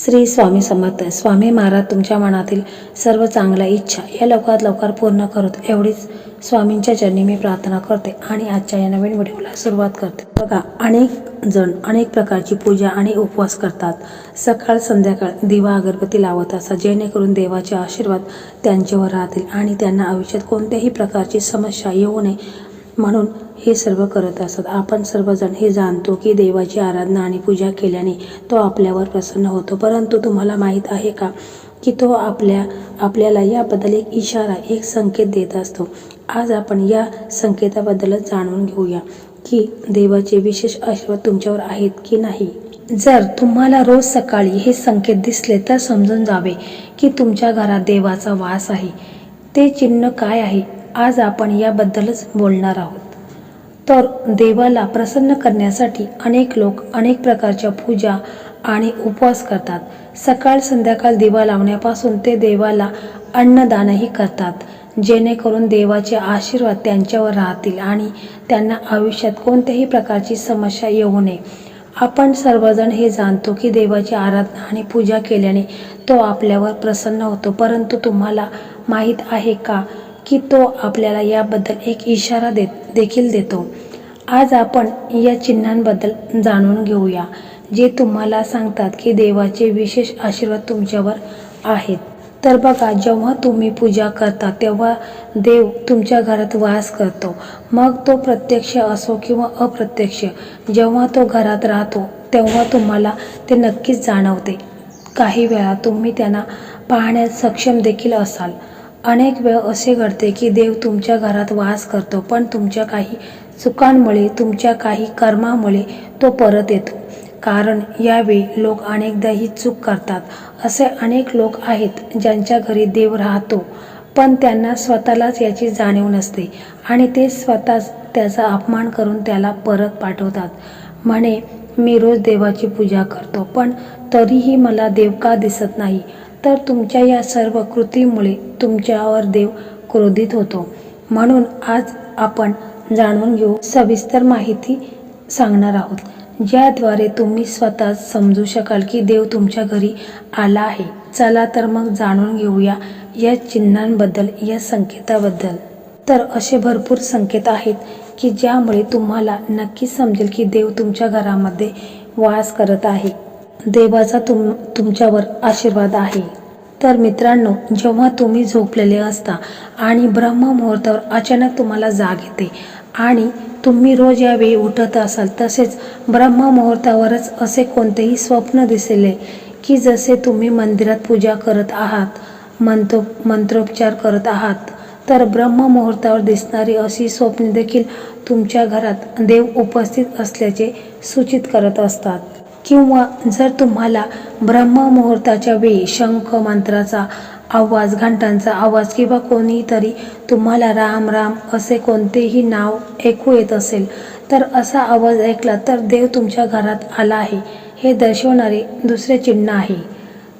श्री स्वामी समर्थ. स्वामी महाराज तुमच्या मनातील सर्व चांगल्या इच्छा या लवकरात लवकर पूर्ण करत. एवढीच स्वामींच्या चरणी मी प्रार्थना करते आणि आजच्या या नवीन व्हिडिओला सुरुवात करते. बघा अनेक जण अनेक प्रकारची पूजा आणि उपवास करतात. सकाळ संध्याकाळ दिवा अगरबत्ती लावत असतात जेणेकरून देवाचे आशीर्वाद त्यांच्यावर राहतील आणि त्यांना आयुष्यात कोणत्याही प्रकारची समस्या येऊ नये म्हणून हे सर्व करत असत. आपण सर्वजण हे जाणतो की देवाची आराधना आणि पूजा केल्याने तो आपल्यावर प्रसन्न होतो. परंतु तुम्हाला माहीत आहे का की तो आपल्या आपल्याला याबद्दल एक इशारा एक संकेत देत असतो? आज आपण या संकेताबद्दलच जाणून घेऊया की देवाचे विशेष आशीर्वाद तुमच्यावर आहेत की नाही. जर तुम्हाला रोज सकाळी हे संकेत दिसले तर समजून जावे की तुमच्या घरात देवाचा वास आहे. ते चिन्ह काय आहे? आज आपण याबद्दलच बोलणार आहोत. तर देवाला प्रसन्न करण्यासाठी अनेक लोक अनेक प्रकारच्या पूजा आणि उपवास करतात. सकाळ संध्याकाळ दिवा लावण्यापासून ते देवाला अन्नदानही करतात जेणेकरून देवाचे आशीर्वाद त्यांच्यावर राहतील आणि त्यांना आयुष्यात कोणत्याही प्रकारची समस्या येऊ नये. आपण सर्वजण हे जाणतो की देवाची आराधना आणि पूजा केल्याने तो आपल्यावर प्रसन्न होतो. परंतु तुम्हाला माहीत आहे का? की तो आपल्याला याबद्दल एक इशारा देत देखील देतो. आज आपण या चिन्हांबद्दल जाणून घेऊया जे तुम्हाला सांगतात की देवाचे विशेष आशीर्वाद तुमच्यावर आहेत. तर बघा जेव्हा तुम्ही पूजा करता तेव्हा देव तुमच्या घरात वास करतो. मग तो प्रत्यक्ष असो किंवा अप्रत्यक्ष जेव्हा तो घरात राहतो तेव्हा तुम्हाला ते नक्कीच जाणवते. काही वेळा तुम्ही त्यांना पाहण्यास सक्षम देखील असाल. अनेक वेळ असे घडते की देव तुमच्या घरात वास करतो पण तुमच्या काही चुकांमुळे तुमच्या काही कर्मामुळे तो परत येतो. कारण यावेळी लोक अनेकदा ही चूक करतात. असे अनेक लोक आहेत ज्यांच्या घरी देव राहतो पण त्यांना स्वतःलाच याची जाणीव नसते आणि ते स्वतःच त्याचा अपमान करून त्याला परत पाठवतात. म्हणे मी रोज देवाची पूजा करतो पण तरीही मला देव का दिसत नाही? तर तुमच्या या सर्व कृतीमुळे तुमच्यावर देव क्रोधित होतो. म्हणून आज आपण जाणून घेऊ सविस्तर माहिती सांगणार आहोत ज्याद्वारे तुम्ही स्वतः समजू शकाल की देव तुमच्या घरी आला आहे. चला तर मग जाणून घेऊया या चिन्हांबद्दल या संकेताबद्दल. तर असे भरपूर संकेत आहेत की ज्यामुळे तुम्हाला नक्की समजेल की देव तुमच्या घरामध्ये वास करत आहे. देवाचा तुम तुमच्यावर आशीर्वाद आहे. तर मित्रांनो जेव्हा तुम्ही झोपलेले असता आणि ब्रह्ममुहूर्तावर अचानक तुम्हाला जाग येते आणि तुम्ही रोज यावेळी उठत असाल तसेच ब्रह्ममुहूर्तावरच असे कोणतेही स्वप्न दिसले की जसे तुम्ही मंदिरात पूजा करत आहात मंत्रो मंत्रोपचार करत आहात तर ब्रह्ममुहूर्तावर दिसणारी अशी स्वप्ने देखील तुमच्या घरात देव उपस्थित असल्याचे सूचित करत असतात. किंवा जर तुम्हाला ब्रह्ममुहूर्ताच्या वेळी शंख मंत्राचा आवाज घंटांचा आवाज किंवा कोणीतरी तुम्हाला राम राम असे कोणतेही नाव ऐकू येत असेल तर असा आवाज ऐकला तर देव तुमच्या घरात आला आहे. हे दर्शवणारे दुसरे चिन्ह आहे.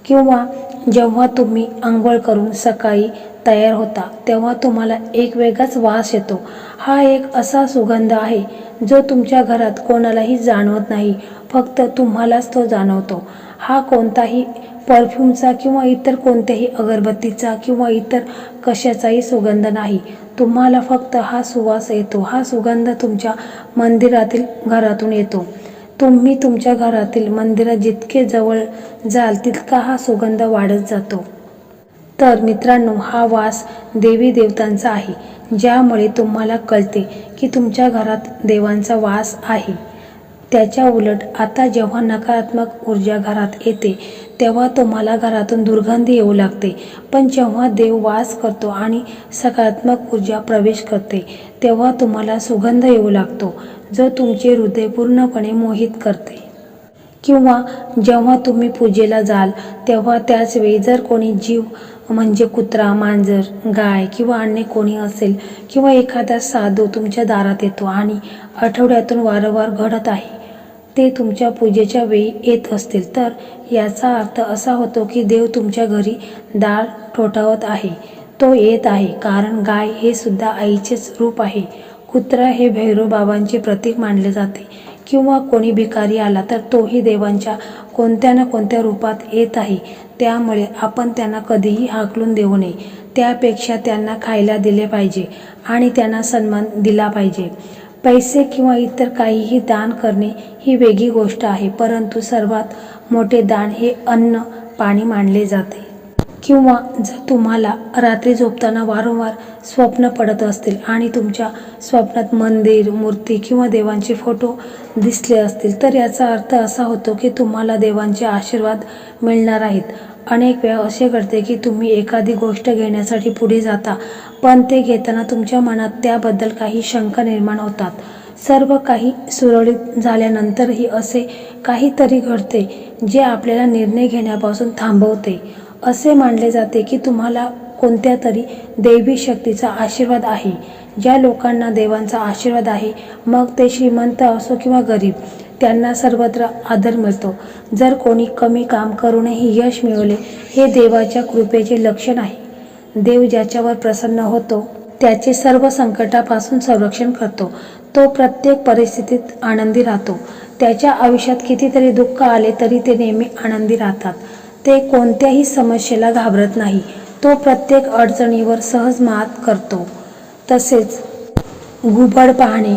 किंवा जेव्हा तुम्ही आंघोळ करून सकाळी तयार होता तेव्हा तुम्हाला एक वेगळाच वास येतो. हा एक असा सुगंध आहे जो तुमच्या घरात कोणालाही जाणवत नाही फक्त तुम्हालाच तो जाणवतो. हा कोणताही परफ्यूमचा किंवा इतर कोणत्याही अगरबत्तीचा किंवा इतर कशाचाही सुगंध नाही. तुम्हाला फक्त हा सुवास येतो हा सुगंध तुमच्या मंदिरातील घरातून येतो. तुम्ही तुमच्या घरातील मंदिरात जितके जवळ जाल तितका हा सुगंध वाढत जातो. तर मित्रांनो हा वास देवी देवतांचा आहे ज्यामुळे तुम्हाला कळते की तुमच्या घरात देवांचा वास आहे. त्याच्या उलट आता जेव्हा नकारात्मक ऊर्जा घरात येते तेव्हा तुम्हाला घरातून दुर्गंधी येऊ लागते. पण जेव्हा देव वास करतो आणि सकारात्मक ऊर्जा प्रवेश करते तेव्हा तुम्हाला सुगंध येऊ लागतो जो तुमचे हृदय पूर्णपणे मोहित करते. किंवा जेव्हा तुम्ही पूजेला जाल तेव्हा त्याच वेळी जर कोणी जीव म्हणजे कुत्रा मांजर गाय किंवा अन्य कोणी असेल किंवा एखादा साधू तुमच्या दारात येतो आणि आठवड्यातून वारंवार घडत आहे ते तुमच्या पूजेच्या वेळी येत असतील. तर याचा अर्थ असा होतो की देव तुमच्या घरी दार ठोठावत आहे. तो येत आहे कारण गाय हे सुद्धा आईचेच रूप आहे. कुत्रा हे भैरव बाबांचे प्रतीक मानले जाते. किंवा कोणी भिकारी आला तर तोही देवांच्या कोणत्या ना कोणत्या रूपात येत आहे. त्यामुळे आपण त्यांना कधीही हाकलून देऊ नये. त्यापेक्षा त्यांना खायला दिले पाहिजे आणि त्यांना सन्मान दिला पाहिजे. पैसे किंवा इतर काहीही दान करणे ही वेगळी गोष्ट आहे परंतु सर्वात मोठे दान हे अन्न पाणी मानले जाते. किंवा जर तुम्हाला रात्री झोपताना वारंवार स्वप्न पडत असतील आणि तुमच्या स्वप्नात मंदिर मूर्ती किंवा देवांचे फोटो दिसले असतील तर याचा अर्थ असा होतो की तुम्हाला देवांचे आशीर्वाद मिळणार आहेत. अनेक वेळा असे घडते की तुम्ही एखादी गोष्ट घेण्यासाठी पुढे जाता पण ते घेताना तुमच्या मनात त्याबद्दल काही शंका निर्माण होतात. सर्व काही सुरळीत झाल्यानंतरही असे काहीतरी घडते जे आपल्याला निर्णय घेण्यापासून थांबवते. असे मानले जाते की तुम्हाला कोणत्या तरी दैवी शक्तीचा आशीर्वाद आहे. ज्या लोकांना देवांचा आशीर्वाद आहे मग ते श्रीमंत असो किंवा गरीब त्यांना सर्वत्र आदर मिळतो. जर कोणी कमी काम करूनही यश मिळवले हे देवाच्या कृपेचे लक्षण आहे. देव ज्याच्यावर प्रसन्न होतो त्याचे सर्व संकटापासून संरक्षण करतो. तो प्रत्येक परिस्थितीत आनंदी राहतो. त्याच्या आयुष्यात कितीतरी दुःख आले तरी ते नेहमी आनंदी राहतात. ते कोणत्याही समस्येला घाबरत नाही. तो प्रत्येक अडचणीवर सहज मात करतो. तसेच घुबड पाहणे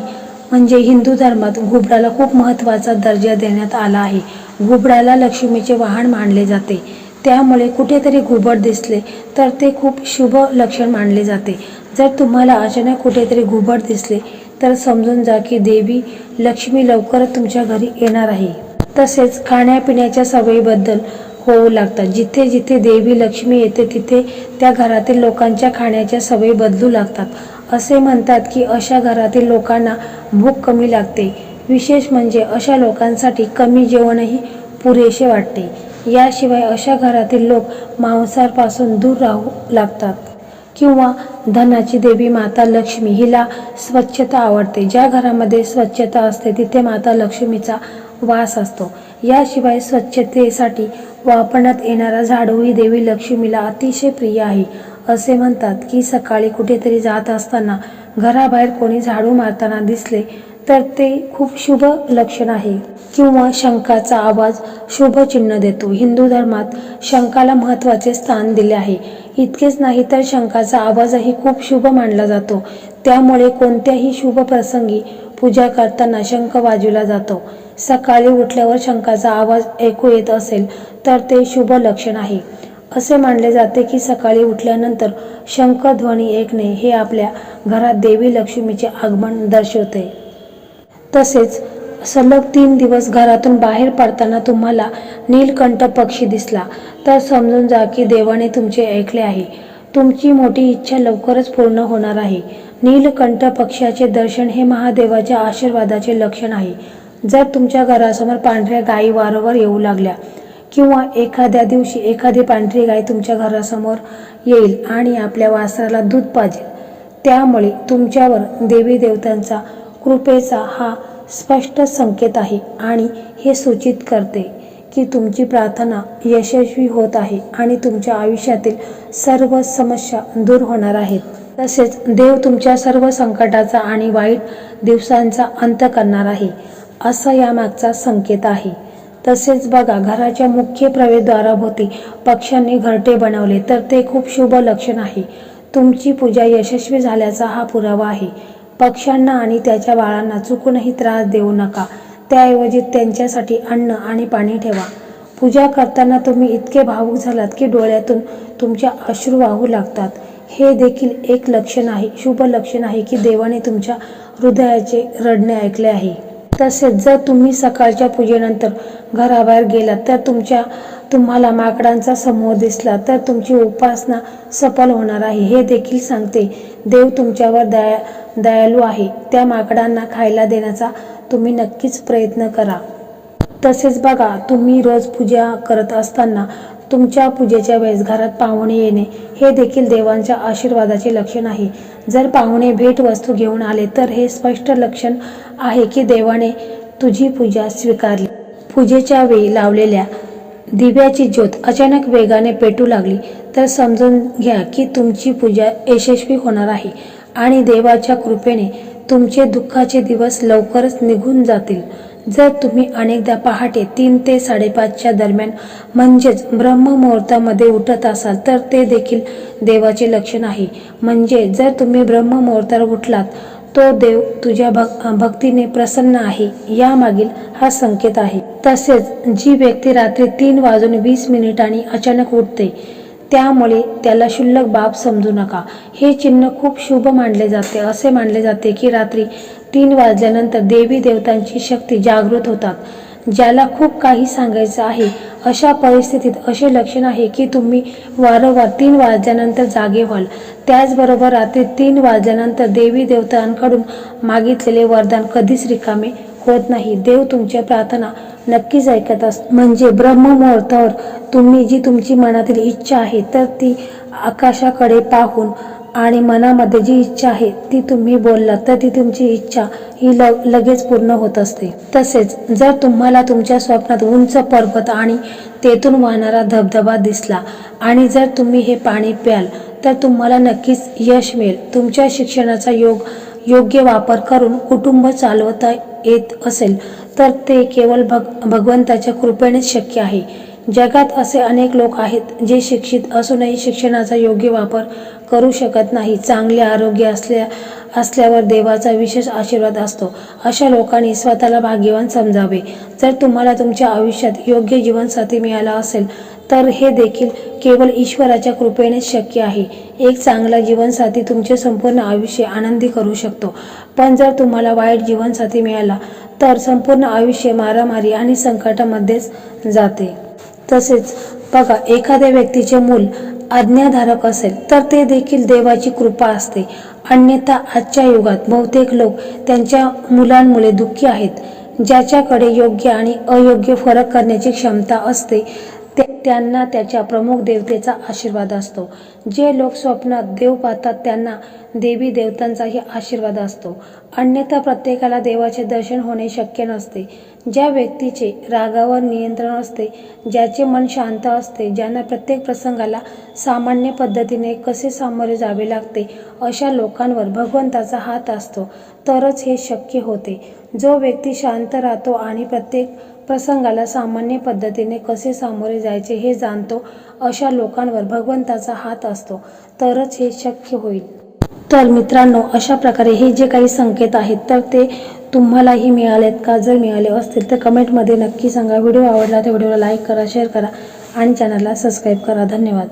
म्हणजे हिंदू धर्मात घुबडाला खूप महत्त्वाचा दर्जा देण्यात आला आहे. घुबडाला लक्ष्मीचे वाहन मानले जाते. त्यामुळे कुठेतरी घुबड दिसले तर ते खूप शुभ लक्षण मानले जाते. जर तुम्हाला अचानक कुठेतरी घुबड दिसले तर समजून जा की देवी लक्ष्मी लवकरच तुमच्या घरी येणार आहे. तसेच खाण्यापिण्याच्या सवयीबद्दल होऊ लागतात. जिथे जिथे देवी लक्ष्मी येते तिथे त्या घरातील लोकांच्या खाण्याच्या सवयी बदलू लागतात. असे म्हणतात की अशा घरातील लोकांना भूक कमी लागते. विशेष म्हणजे अशा लोकांसाठी कमी जेवणही पुरेसे वाटते. याशिवाय अशा घरातील लोक मांसापासून दूर राहू लागतात. किंवा धनाची देवी माता लक्ष्मी हिला स्वच्छता आवडते. ज्या घरामध्ये स्वच्छता असते तिथे माता लक्ष्मीचा वास असतो. याशिवाय स्वच्छतेसाठी वापरण्यात येणारा झाडू ही देवी लक्ष्मीला अतिशय प्रिय आहे. असे म्हणतात की सकाळी कुठेतरी जात असताना घराबाहेर कोणी झाडू मारताना दिसले तर ते खूप शुभ लक्षण आहे. किंवा शंखाचा आवाज शुभ चिन्ह देतो. हिंदू धर्मात शंखाला महत्त्वाचे स्थान दिले आहे. इतकेच नाही तर शंखाचा आवाजही खूप शुभ मानला जातो. त्यामुळे कोणत्याही शुभ प्रसंगी पूजा करताना शंख वाजविला जातो. सकाळी उठल्यावर शंखाचा आवाज ऐकू येत असेल तर ते शुभ लक्षण आहे. असे मानले जाते की सकाळी उठल्यानंतर शंख ध्वनी ऐकणे हे आपल्या घरात देवी लक्ष्मीचे आगमन दर्शवते. तसेच सलग तीन दिवस घरातून बाहेर पडताना तुम्हाला नीलकंठ पक्षी दिसला तर समजून जा की देवाने तुमचे ऐकले आहे. तुमची मोठी इच्छा लवकरच पूर्ण होणार आहे. नीलकंठ पक्ष्याचे दर्शन हे महादेवाच्या आशीर्वादाचे लक्षण आहे. जर तुमच्या घरासमोर पांढऱ्या गायी वारंवार येऊ लागल्या किंवा एखाद्या दिवशी एखादी पांढरी गाय तुमच्या घरासमोर येईल आणि आपल्या वासराला दूध पाजेल त्यामुळे तुमच्यावर देवी देवतांचा कृपेचा हा स्पष्ट संकेत आहे आणि हे सूचित करते की तुमची प्रार्थना यशस्वी होत आहे आणि तुमच्या आयुष्यातील सर्व समस्या दूर होणार आहेत. तसेच देव तुमच्या सर्व संकटाचा आणि वाईट दिवसांचा अंत करणार आहे असा यामागचा संकेत आहे. तसेच बघा घराच्या मुख्य प्रवेशद्वाराभोवती पक्ष्यांनी घरटे बनवले तर ते खूप शुभ लक्षण आहे. तुमची पूजा यशस्वी झाल्याचा हा पुरावा आहे. पक्ष्यांना आणि त्याच्या बाळांना चुकूनही त्रास देऊ नका. त्याऐवजी त्यांच्यासाठी अन्न आणि पाणी ठेवा. पूजा करताना तुम्ही इतके भावूक झालात की डोळ्यातून तुमच्या अश्रू वाहू लागतात. हे देखील एक लक्षण आहे शुभ लक्षण आहे की देवाने तुमच्या हृदयाचे रडणे ऐकले आहे. तसेच जर तुम्ही सकाळच्या पूजेनंतर घराबाहेर गेलात तर तुमच्या तुम्हाला माकडांचा समूह दिसला तर तुमची उपासना सफल होणार आहे. हे देखील सांगते देव तुमच्यावर दया दयालू आहे. त्या माकडांना खायला देण्याचा तुम्ही नक्कीच प्रयत्न करा. तसेच बघा तुम्ही रोज पूजा करत असताना तुमच्या पूजेच्या वेळेस घरात पाहुणे येणे हे देखील देवांच्या आशीर्वादाचे लक्षण आहे. जर पाहुणे भेट वस्तू घेऊन आले तर हे स्पष्ट लक्षण आहे की देवाने तुझी पूजा स्वीकारली. पूजेच्या वेळी लावलेल्या दिव्याची ज्योत अचानक वेगाने पेटू लागली तर समजून घ्या की तुमची पूजा यशस्वी होणार आहे आणि देवाच्या कृपेने तुमचे दुःखाचे दिवस लवकरच निघून जातील. जर तुम्ही अनेकदा पहाटे तीन ते साडेपाचच्या दरम्यान म्हणजेच ब्रह्ममुहूर्तामध्ये उठत असाल तर ते देखील देवाचे लक्षण आहे. म्हणजे जर तुम्ही ब्रह्ममुहूर्तावर उठलात तो देव तुझ्या भक भक्तीने प्रसन्न आहे यामागील हा संकेत आहे. तसेच जी व्यक्ती रात्री तीन वाजून वीस मिनिटांनी अचानक उठते त्यामुळे त्याला क्षुल्लक बाब समजू नका. हे चिन्ह खूप शुभ मानले जाते असे मानले जाते की रात्री तीन वाजल्यानंतर देवी देवतांची शक्ती जागृत होतात ज्याला खूप काही सांगायचं आहे. अशा परिस्थितीत असे लक्षण आहे की तुम्ही वारंवार तीन वाजल्यानंतर जागे व्हाल. त्याचबरोबर रात्री तीन वाजल्यानंतर देवी देवतांकडून मागितलेले वरदान कधीच रिकामे होत नाही. देव तुमच्या प्रार्थना नक्कीच ऐकत अस म्हणजे ब्रह्ममुहूर्तावर तुम्ही जी तुमची मनातील इच्छा आहे तर ती आकाशाकडे पाहून आणि मनामध्ये जी इच्छा आहे ती तुम्ही बोललात तर ती तुमची इच्छा ही ल लगेच पूर्ण होत असते. तसेच जर तुम्हाला तुमच्या स्वप्नात उंच पर्वत आणि तेथून वाहणारा धबधबा दिसला आणि जर तुम्ही हे पाणी प्याल तर तुम्हाला नक्कीच यश मिळेल. तुमच्या शिक्षणाचा योग योग्य वापर करून कुटुंब चालवता येत असेल तर ते केवळ भग भगवंताच्या कृपेनेच शक्य आहे. जगात असे अनेक लोक आहेत जे शिक्षित असूनही शिक्षणाचा योग्य वापर करू शकत नाही. चांगले आरोग्य असल्या असल्यावर देवाचा विशेष आशीर्वाद असतो. अशा लोकांनी स्वतःला भाग्यवान समजावे. जर तुम्हाला तुमच्या आयुष्यात योग्य जीवनसाथी मिळाला असेल तर हे देखील केवळ ईश्वराच्या कृपेनेच शक्य आहे. एक चांगला जीवनसाथी तुमचे संपूर्ण आयुष्य आनंदी करू शकतो. पण जर तुम्हाला वाईट जीवनसाथी मिळाला तर संपूर्ण आयुष्य मारामारी आणि संकटामध्येच जाते. तसेच बघा एखाद्या व्यक्तीचे मूल आज्ञाधारक असेल तर ते देखील देवाची कृपा असते. अन्यथा आजच्या युगात बहुतेक लोक त्यांच्या मुलांमुळे दुःखी आहेत ज्याच्याकडे योग्य आणि अयोग्य फरक करण्याची क्षमता असते त्यांना त्याच्या प्रमुख देवतेचा आशीर्वाद असतो. जे लोक स्वप्नात देव पाहतात त्यांना देवी देवतांचाही आशीर्वाद असतो. अन्यथा प्रत्येकाला देवाचे दर्शन होणे शक्य नसते. ज्या व्यक्तीचे रागावर नियंत्रण असते ज्याचे मन शांत असते ज्यांना प्रत्येक प्रसंगाला सामान्य पद्धतीने कसे सामोरे जावे लागते अशा लोकांवर भगवंताचा हात असतो. तरच हे शक्य होते. जो व्यक्ती शांत राहतो आणि प्रत्येक प्रसंगाला सामान्य पद्धतीने कसे सामोरे जायचे हे जाणतो अशा लोकांवर भगवंताचा हात असतो. तरच हे शक्य होईल. तर मित्रांनो अशा प्रकारे हे जे काही संकेत आहेत तर ते तुम्हालाही मिळालेत का? जर मिळाले असतील तर कमेंटमध्ये नक्की सांगा. व्हिडिओ आवडला तर व्हिडिओला लाईक करा शेअर करा आणि चॅनलला सबस्क्राईब करा. धन्यवाद.